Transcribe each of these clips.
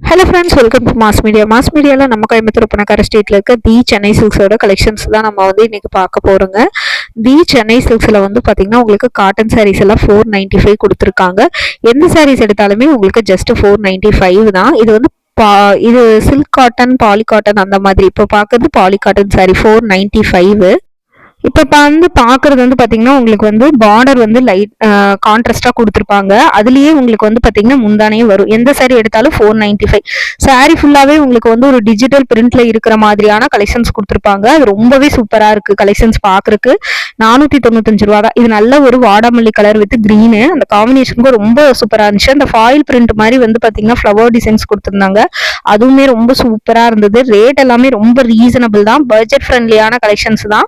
Hello friends welcome to mass media mass மீடியாவில் நம்ம கோயம்புத்தூர் பணக்கார ஸ்ட்ரீட்டில் இருக்க தி சென்னை சில்க்ஸோட கலெக்ஷன்ஸ் தான் நம்ம வந்து இன்னைக்கு பார்க்க போகிறோங்க தி சென்னை சில்க்ஸில் வந்து பார்த்தீங்கன்னா உங்களுக்கு காட்டன் சாரீஸ் எல்லாம் ஃபோர் நைன்ட்டி ஃபைவ் கொடுத்துருக்காங்க. எந்த சாரீஸ் எடுத்தாலுமே உங்களுக்கு ஜஸ்ட் ஃபோர் நைன்ட்டி ஃபைவ் தான். இது வந்து பா இது சில்க் காட்டன் பாலி காட்டன் அந்த மாதிரி. இப்போ பார்க்குறது poly cotton sari four ninety five இப்போ இப்போ வந்து பார்க்குறது வந்து பார்த்தீங்கன்னா உங்களுக்கு வந்து பார்டர் வந்து லைட் கான்ட்ராஸ்டாக கொடுத்துருப்பாங்க. அதுலேயே உங்களுக்கு வந்து பார்த்தீங்கன்னா முந்தானே வரும். எந்த சாரி எடுத்தாலும் ஃபோர் நைன்டி ஃபைவ் சாரி ஃபுல்லாகவே உங்களுக்கு வந்து ஒரு டிஜிட்டல் பிரிண்ட்ல இருக்கிற மாதிரியான கலெக்ஷன்ஸ் கொடுத்துருப்பாங்க. அது ரொம்பவே சூப்பராக இருக்குது கலெக்ஷன்ஸ் பார்க்குறக்கு நானூற்றி தொண்ணூத்தஞ்சு ரூபா தான். இது நல்ல ஒரு வாடாமல்லி கலர் வித் க்ரீனு அந்த காம்பினேஷனுக்கு ரொம்ப சூப்பராக இருந்துச்சு. அந்த ஃபாயில் பிரிண்ட் மாதிரி வந்து பார்த்தீங்கன்னா ஃப்ளவர் டிசைன்ஸ் கொடுத்துருந்தாங்க. அதுவுமே ரொம்ப சூப்பராக இருந்தது. ரேட் எல்லாமே ரொம்ப ரீசனபிள் தான். பட்ஜெட் ஃப்ரெண்ட்லியான கலெக்ஷன்ஸ் தான்.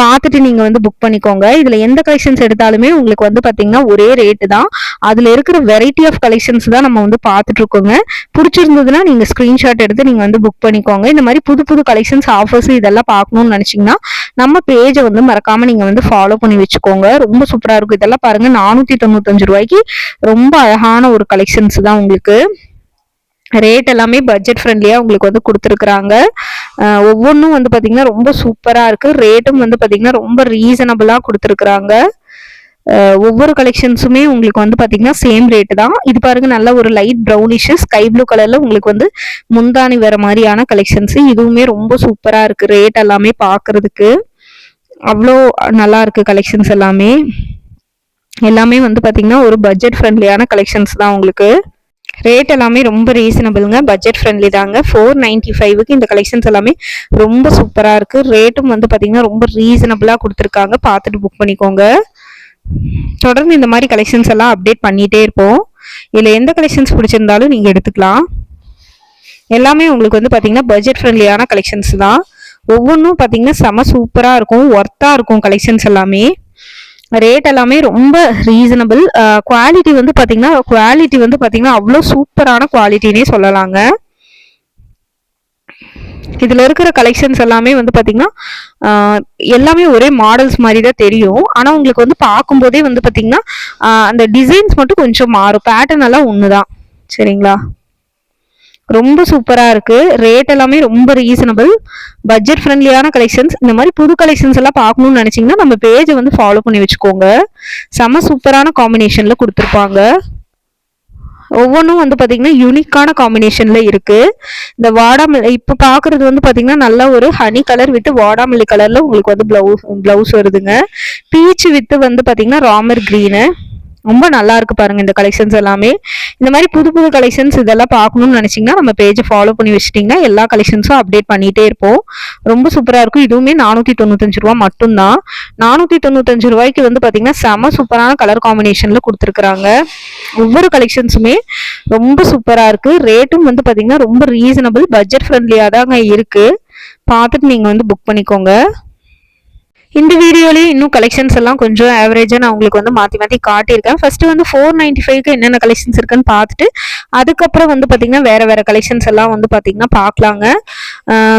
பார்த்துட்டு நீங்கள் வந்து புக் பண்ணிக்கோங்க. இதில் எந்த கலெக்ஷன்ஸ் எடுத்தாலுமே உங்களுக்கு வந்து பார்த்தீங்கன்னா ஒரே ரேட்டு தான். அதில் இருக்கிற வெரைட்டி ஆஃப் கலெக்ஷன்ஸ் தான் நம்ம வந்து பார்த்துட்டு இருக்கோங்க பிடிச்சிருந்ததுன்னா நீங்கள் ஸ்க்ரீன்ஷாட் எடுத்து நீங்கள் வந்து புக் பண்ணிக்கோங்க. இந்த மாதிரி புது புது கலெக்ஷன்ஸ் ஆஃபர்ஸ் இதெல்லாம் பார்க்கணும்னு நினச்சிங்கன்னா நம்ம பேஜை வந்து மறக்காமல் நீங்கள் வந்து ஃபாலோ பண்ணி வச்சுக்கோங்க. ரொம்ப சூப்பராக இருக்கும். இதெல்லாம் பாருங்கள் நானூற்றி தொண்ணூத்தஞ்சு ரூபாய்க்கு ரொம்ப அழகான ஒரு கலெக்ஷன்ஸ் தான் உங்களுக்கு. ரேட் எல்லாமே பட்ஜெட் ஃப்ரெண்ட்லியாக உங்களுக்கு வந்து கொடுத்துருக்குறாங்க. ஒவ்வொன்றும் வந்து பார்த்திங்கன்னா ரொம்ப சூப்பராக இருக்குது ரேட்டும் வந்து பார்த்திங்கன்னா ரொம்ப ரீசனபிளாக கொடுத்துருக்குறாங்க. ஒவ்வொரு கலெக்ஷன்ஸுமே உங்களுக்கு வந்து பார்த்தீங்கன்னா சேம் ரேட்டு தான். இது பாருங்க நல்ல ஒரு லைட் ப்ரௌனிஷு ஸ்கை ப்ளூ கலரில் உங்களுக்கு வந்து முந்தானி வர மாதிரியான கலெக்ஷன்ஸ் இதுவுமே ரொம்ப சூப்பராக இருக்குது ரேட் எல்லாமே பார்க்குறதுக்கு அவ்வளோ நல்லா இருக்குது கலெக்ஷன்ஸ் எல்லாமே. எல்லாமே வந்து பார்த்தீங்கன்னா ஒரு பட்ஜெட் ஃப்ரெண்ட்லியான கலெக்ஷன்ஸ் தான் உங்களுக்கு. ரேட் எல்லாமே ரொம்ப ரீசனபிள்ங்க பட்ஜெட் ஃப்ரெண்ட்லி தாங்க. ஃபோர் நைன்ட்டி ஃபைவுக்கு இந்த கலெக்ஷன்ஸ் எல்லாமே ரொம்ப சூப்பராக இருக்குது ரேட்டும் வந்து பார்த்தீங்கன்னா ரொம்ப ரீசனபிளாக கொடுத்துருக்காங்க. பார்த்துட்டு புக் பண்ணிக்கோங்க. தொடர்ந்து இந்த மாதிரி கலெக்ஷன்ஸ் எல்லாம் அப்டேட் பண்ணிகிட்டே இருப்போம். இதில் எந்த கலெக்ஷன்ஸ் பிடிச்சிருந்தாலும் நீங்கள் எடுத்துக்கலாம். எல்லாமே உங்களுக்கு வந்து பார்த்தீங்கன்னா பட்ஜெட் ஃப்ரெண்ட்லியான கலெக்ஷன்ஸ் தான். ஒவ்வொன்றும் பார்த்தீங்கன்னா செம சூப்பராக இருக்கும். ஒர்த்தாக இருக்கும் கலெக்ஷன்ஸ் எல்லாமே. ரேட் எல்லாமே ரொம்ப ரீசனபிள் குவாலிட்டி வந்து பார்த்தீங்கன்னா குவாலிட்டி வந்து பார்த்தீங்கன்னா அவ்வளோ சூப்பரான குவாலிட்டினே சொல்லலாங்க. இதில் இருக்கிற கலெக்ஷன்ஸ் எல்லாமே வந்து பார்த்தீங்கன்னா எல்லாமே ஒரே மாடல்ஸ் மாதிரி தான் தெரியும். ஆனால் உங்களுக்கு வந்து பார்க்கும்போதே வந்து பார்த்தீங்கன்னா அந்த டிசைன்ஸ் மட்டும் கொஞ்சம் மாறும். பேட்டர்ன் எல்லாம் ஒன்று தான் சரிங்களா? ரொம்ப சூப்பராக இருக்குது ரேட் எல்லாமே ரொம்ப ரீசனபிள் பட்ஜெட் ஃப்ரெண்ட்லியான கலெக்ஷன்ஸ் இந்த மாதிரி புது கலெக்ஷன்ஸ் எல்லாம் பார்க்கணும்னு நினச்சிங்கன்னா நம்ம பேஜை வந்து ஃபாலோ பண்ணி வச்சுக்கோங்க. செம சூப்பரான காம்பினேஷனில் கொடுத்துருப்பாங்க. ஒவ்வொன்றும் வந்து பார்த்திங்கன்னா யூனிக்கான காம்பினேஷனில் இருக்குது இந்த வாடாமல்லி இப்போ பார்க்குறது வந்து பார்த்திங்கன்னா நல்ல ஒரு ஹனி கலர் வித்து வாடாமல்லி கலரில் உங்களுக்கு வந்து ப்ளவுஸ் ப்ளவுஸ் வருதுங்க. பீச் வித்து வந்து பார்த்தீங்கன்னா ராமர் க்ரீனு ரொம்ப நல்லா இருக்கு பாருங்க இந்த கலெக்ஷன்ஸ் எல்லாமே. இந்த மாதிரி புது புது கலெக்ஷன்ஸ் இதெல்லாம் பார்க்கணும்னு நினைச்சிங்கன்னா நம்ம பேஜை ஃபாலோ பண்ணி வச்சிட்டிங்கன்னா எல்லா கலெக்ஷன்ஸும் அப்டேட் பண்ணிகிட்டே இருப்போம். ரொம்ப சூப்பராக இருக்கும். இதுவுமே நானூற்றி தொண்ணூத்தஞ்சு ரூபா மட்டும்தான். நானூற்றி தொண்ணூத்தஞ்சு ரூபாய்க்கு வந்து பார்த்தீங்கன்னா செம சூப்பரான கலர் காம்பினேஷனில் கொடுத்துருக்குறாங்க. ஒவ்வொரு கலெக்ஷன்ஸுமே ரொம்ப சூப்பராக இருக்குது ரேட்டும் வந்து பார்த்தீங்கன்னா ரொம்ப ரீசனபிள் பட்ஜெட் ஃப்ரெண்ட்லியாக தாங்க இருக்குது பார்த்துட்டு நீங்கள் வந்து புக் பண்ணிக்கோங்க. இந்த வீடியோலேயே இன்னும் கலெக்ஷன்ஸ் எல்லாம் கொஞ்சம் ஆவரேஜாக நான் உங்களுக்கு வந்து மாற்றி மாற்றி காட்டியிருக்கேன். ஃபஸ்ட்டு வந்து ஃபோர் நைன்ட்டி ஃபைவ்க்கு என்னென்ன கலெக்ஷன்ஸ் இருக்குன்னு பார்த்துட்டு அதுக்கப்புறம் வந்து பார்த்திங்கன்னா வேறு வேறு கலெக்ஷன்ஸ் எல்லாம் வந்து பார்த்திங்கன்னா பார்க்கலாங்க.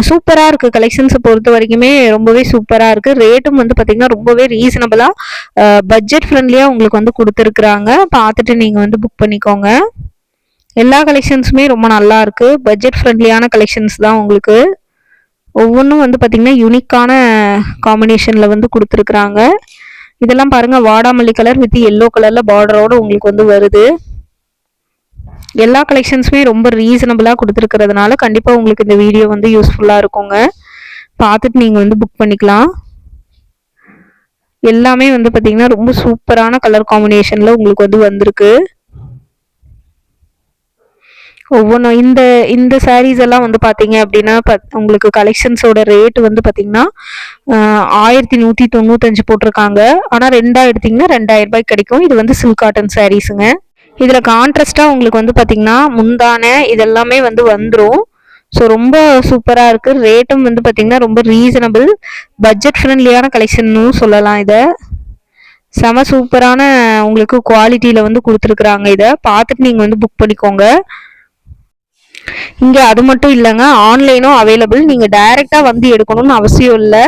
சூப்பராக இருக்குது கலெக்ஷன்ஸை பொறுத்த வரைக்குமே ரொம்பவே சூப்பராக இருக்குது ரேட்டும் வந்து பார்த்திங்கன்னா ரொம்பவே ரீசனபிளாக பட்ஜெட் ஃப்ரெண்ட்லியாக உங்களுக்கு வந்து கொடுத்துருக்குறாங்க. பார்த்துட்டு நீங்கள் வந்து புக் பண்ணிக்கோங்க. எல்லா கலெக்ஷன்ஸுமே ரொம்ப நல்லா இருக்குது பட்ஜெட் ஃப்ரெண்ட்லியான கலெக்ஷன்ஸ் தான் உங்களுக்கு. ஒவ்வொன்றும் வந்து பார்த்திங்கன்னா யூனிக்கான காம்பினேஷனில் வந்து கொடுத்துருக்குறாங்க. இதெல்லாம் பாருங்கள் வாடாமல்லி கலர் வித் எல்லோ கலரில் பார்டரோடு உங்களுக்கு வந்து வருது. எல்லா கலெக்ஷன்ஸுமே ரொம்ப ரீசனபிளாக கொடுத்துருக்கிறதுனால கண்டிப்பாக உங்களுக்கு இந்த வீடியோ வந்து யூஸ்ஃபுல்லாக இருக்குங்க. பார்த்துட்டு நீங்கள் வந்து புக் பண்ணிக்கலாம். எல்லாமே வந்து பார்த்திங்கன்னா ரொம்ப சூப்பரான கலர் காம்பினேஷனில் உங்களுக்கு வந்து வந்திருக்கு. ஒவ்வொன்றும் இந்த இந்த சாரீஸ் எல்லாம் வந்து பார்த்தீங்க அப்படின்னா பத் உங்களுக்கு கலெக்ஷன்ஸோட ரேட் வந்து பார்த்தீங்கன்னா ஆயிரத்தி நூற்றி தொண்ணூத்தஞ்சு போட்டிருக்காங்க. ஆனால் ரெண்டாக எடுத்தீங்கன்னா ரெண்டாயிரம் ரூபாய்க்கு கிடைக்கும். இது வந்து சில்க் காட்டன் சாரீஸுங்க இதில் கான்ட்ராஸ்டாக உங்களுக்கு வந்து பார்த்தீங்கன்னா முந்தான இதெல்லாமே வந்து வந்துடும் ஸோ ரொம்ப சூப்பராக இருக்குது ரேட்டும் வந்து பார்த்திங்கன்னா ரொம்ப ரீசனபிள் பட்ஜெட் ஃப்ரெண்ட்லியான கலெக்ஷன்னு சொல்லலாம் இதை. செம சூப்பரான உங்களுக்கு குவாலிட்டியில் வந்து கொடுத்துருக்குறாங்க இதை. பார்த்துட்டு நீங்கள் வந்து புக் பண்ணிக்கோங்க. இங்கே அது மட்டும் இல்லைங்க ஆன்லைனும் அவைலபிள் நீங்கள் டைரெக்டாக வந்து எடுக்கணும்னு அவசியம் இல்லை.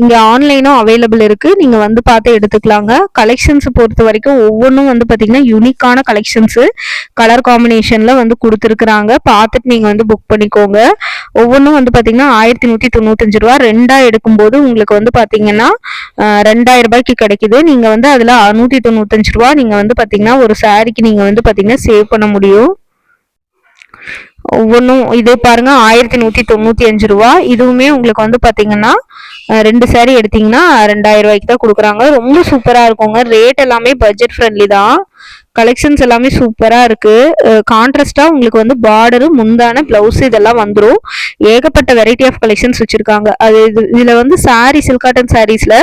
இங்கே ஆன்லைனும் அவைலபிள் இருக்குது நீங்கள் வந்து பார்த்து எடுத்துக்கலாங்க. கலெக்ஷன்ஸ் பொறுத்த வரைக்கும் ஒவ்வொன்றும் வந்து பார்த்தீங்கன்னா யூனிக்கான கலெக்ஷன்ஸு கலர் காம்பினேஷனில் வந்து கொடுத்துருக்குறாங்க. பார்த்துட்டு நீங்கள் வந்து புக் பண்ணிக்கோங்க. ஒவ்வொன்றும் வந்து பார்த்தீங்கன்னா ஆயிரத்தி நூற்றி தொண்ணூத்தஞ்சு ரூபா. ரெண்டாக எடுக்கும்போது உங்களுக்கு வந்து பார்த்தீங்கன்னா ரெண்டாயிரம் ரூபாய்க்கு கிடைக்குது. நீங்கள் வந்து அதில் நூற்றி தொண்ணூத்தஞ்சு ரூபா நீங்கள் வந்து பார்த்தீங்கன்னா ஒரு சாரிக்கு நீங்கள் வந்து பார்த்தீங்கன்னா சேவ் பண்ண முடியும். ஒவ்வொன்றும் இதே பாருங்க ஆயிரத்தி நூற்றி தொண்ணூற்றி அஞ்சு ரூபா. இதுவுமே உங்களுக்கு வந்து பார்த்தீங்கன்னா ரெண்டு சேரீ எடுத்தீங்கன்னா ரெண்டாயிரம் ரூபாய்க்கு தான் கொடுக்குறாங்க. ரொம்ப சூப்பராக இருக்குங்க. ரேட் எல்லாமே பட்ஜெட் ஃப்ரெண்ட்லி தான். கலெக்ஷன்ஸ் எல்லாமே சூப்பராக இருக்குது கான்ட்ராஸ்டாக உங்களுக்கு வந்து பார்டரு முந்தான ப்ளவுஸ் இதெல்லாம் வந்துடும் ஏகப்பட்ட வெரைட்டி ஆஃப் கலெக்ஷன்ஸ் வச்சுருக்காங்க. அது இது இதில் வந்து சாரீ சில்காட்டன் சாரீஸில்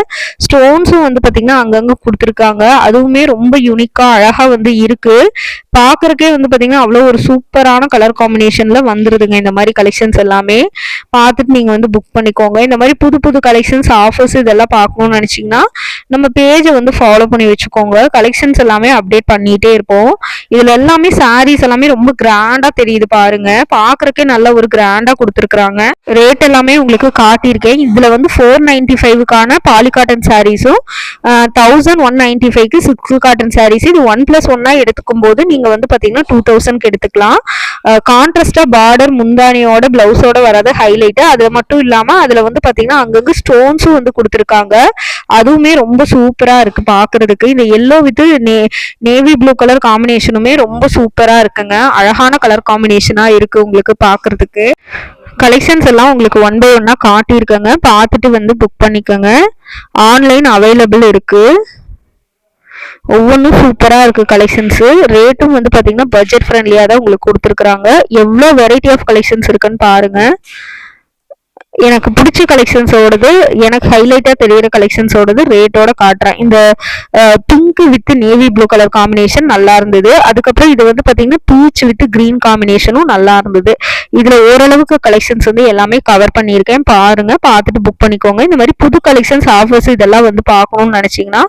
ஸ்டோன்ஸும் வந்து பார்த்திங்கன்னா அங்கங்கே கொடுத்துருக்காங்க. அதுவுமே ரொம்ப யூனிக்காக அழகாக வந்து இருக்குது பார்க்குறக்கே வந்து பார்த்தீங்கன்னா அவ்வளோ ஒரு சூப்பரான கலர் காம்பினேஷனில் வந்துருதுங்க. இந்த மாதிரி கலெக்ஷன்ஸ் எல்லாமே பார்த்துட்டு நீங்கள் வந்து புக் பண்ணிக்கோங்க. இந்த மாதிரி புது புது கலெக்ஷன்ஸ் ஆஃபர்ஸ் இதெல்லாம் பார்க்கணும்னு நினச்சிங்கன்னா நம்ம பேஜை வந்து ஃபாலோ பண்ணி வச்சுக்கோங்க. கலெக்ஷன்ஸ் எல்லாமே அப்டேட் பண்ணிகிட்டே இருப்போம். இதில் எல்லாமே சாரீஸ் எல்லாமே ரொம்ப கிராண்டாக தெரியுது பாருங்க. பார்க்குறக்கே நல்ல ஒரு கிராண்டாக கொடுத்துருக்குறாங்க. ரேட் எல்லாமே உங்களுக்கு காட்டியிருக்கேன். இதில் வந்து ஃபோர் நைன்டி ஃபைவுக்கான பாலி காட்டன் சாரீஸும் தௌசண்ட் ஒன் நைன்டி ஃபைவ்க்கு சிக்ஸ் காட்டன் சாரீஸ் இது ஒன் ப்ளஸ் ஒன்னாக எடுத்துக்கும் போது நீங்கள் வந்து பார்த்தீங்கன்னா டூ தௌசண்ட்க்கு எடுத்துக்கலாம். கான்ட்ராஸ்டாக பார்டர் முந்தானியோட பிளவுஸோட வராது ஹைலைட்டு அது மட்டும் இல்லாமல் அதில் வந்து பார்த்தீங்கன்னா அங்கங்கே ஸ்டோன்ஸும் வந்து கொடுத்துருக்காங்க. அதுவுமே ரொம்ப சூப்பராக இருக்குது பார்க்குறதுக்கு இந்த எல்லோ வித் நே நேவி ப்ளூ கலர் காம்பினேஷனுமே ரொம்ப சூப்பராக இருக்குங்க. அழகான கலர் காம்பினேஷனாக இருக்குது உங்களுக்கு பார்க்குறதுக்கு கலெக்ஷன்ஸ் எல்லாம் உங்களுக்கு ஒன் பை ஒன்னாக காட்டியிருக்கேங்க. பார்த்துட்டு வந்து புக் பண்ணிக்கோங்க. ஆன்லைன் அவைலபிள் இருக்குது ஒவ்வொன்றும் சூப்பராக இருக்குது கலெக்ஷன்ஸு ரேட்டும் வந்து பார்த்தீங்கன்னா பட்ஜெட் ஃப்ரெண்ட்லியாக தான் உங்களுக்கு கொடுத்துருக்குறாங்க. எவ்வளோ வெரைட்டி ஆஃப் கலெக்ஷன்ஸ் இருக்குன்னு பாருங்கள் எனக்கு பிடிச்ச கலெக்ஷன்ஸோடது எனக்கு ஹைலைட்டாக தெரியிற கலெக்ஷன்ஸோடது ரேட்டோட காட்டுறேன். இந்த pink with navy blue colour combination நல்லா இருந்தது. அதுக்கப்புறம் இது வந்து பார்த்தீங்கன்னா பீச் வித் க்ரீன் காம்பினேஷனும் நல்லா இருந்தது. இதில் ஓரளவுக்கு கலெக்ஷன்ஸ் வந்து எல்லாமே கவர் பண்ணியிருக்கேன். பாருங்க பார்த்துட்டு புக் பண்ணிக்கோங்க. இந்த மாதிரி புது கலெக்ஷன்ஸ் ஆஃபர்ஸ் இதெல்லாம் வந்து பார்க்கணும்னு நினச்சிங்கன்னா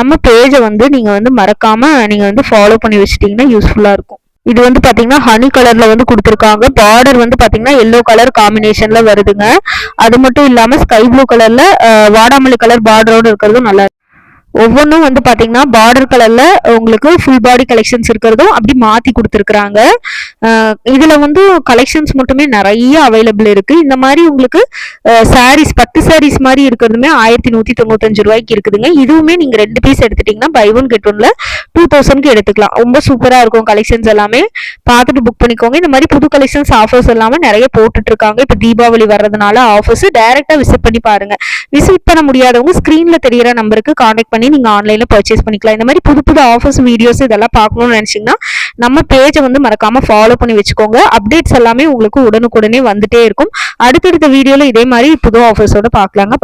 நம்ம பேஜை வந்து நீங்கள் வந்து மறக்காமல் நீங்கள் வந்து ஃபாலோ பண்ணி வச்சிட்டிங்கன்னா யூஸ்ஃபுல்லாக இருக்கும். இது வந்து பாத்தீங்கன்னா ஹனி கலர்ல வந்து கொடுத்துருக்காங்க. பார்டர் வந்து பாத்தீங்கன்னா எல்லோ கலர் காம்பினேஷன்ல வருதுங்க. அது மட்டும் இல்லாம ஸ்கை ப்ளூ கலர்ல வாடாமல்லி கலர் பார்டரோட இருக்கிறதும் நல்லா ஒவ்வொன்றும் வந்து பார்த்தீங்கன்னா பார்டர் கலரில் உங்களுக்கு ஃபுல் பாடி கலெக்ஷன்ஸ் இருக்கிறதும் அப்படி மாற்றி கொடுத்துருக்குறாங்க. இதில் வந்து கலெக்ஷன்ஸ் மட்டுமே நிறைய அவைலபிள் இருக்குது இந்த மாதிரி உங்களுக்கு சாரீஸ் பத்து சாரீஸ் மாதிரி இருக்கிறதுமே ஆயிரத்தி நூற்றி தொண்ணூத்தஞ்சு ரூபாய்க்கு இருக்குதுங்க. இதுவுமே நீங்கள் ரெண்டு பீஸ் எடுத்துட்டிங்கன்னா பை ஒன் கெட் ஒன்ல டூ தௌசண்ட்க்கு எடுத்துக்கலாம். ரொம்ப சூப்பராக இருக்கும் கலெக்ஷன்ஸ் எல்லாமே. பார்த்துட்டு புக் பண்ணிக்கோங்க. இந்த மாதிரி புது கலெக்ஷன்ஸ் ஆஃபர்ஸ் எல்லாமே நிறைய போட்டுட்ருக்காங்க. இப்போ தீபாவளி வர்றதுனால ஆஃபர்ஸ் டைரெக்டாக விசிட் பண்ணி பாருங்கள் விசிட் பண்ண முடியாதவங்க ஸ்க்ரீனில் தெரியிற நம்பருக்கு காண்டாக்ட் பண்ணி நீங்கள் ஆன்லைனில் பர்ச்சேஸ் பண்ணிக்கலாம். இந்த மாதிரி புது புது ஆஃபர்ஸ் வீடியோஸ் இதெல்லாம் பார்க்கணும்னு நினச்சிங்கன்னா நம்ம பேஜை வந்து மறக்காமல் ஃபாலோ பண்ணி வச்சுக்கோங்க. அப்டேட்ஸ் எல்லாமே உங்களுக்கு உடனுக்குடனே வந்துட்டே இருக்கும். அடுத்தடுத்த வீடியோவில் இதே மாதிரி புது ஆஃபர்ஸோட பார்க்கலாங்க.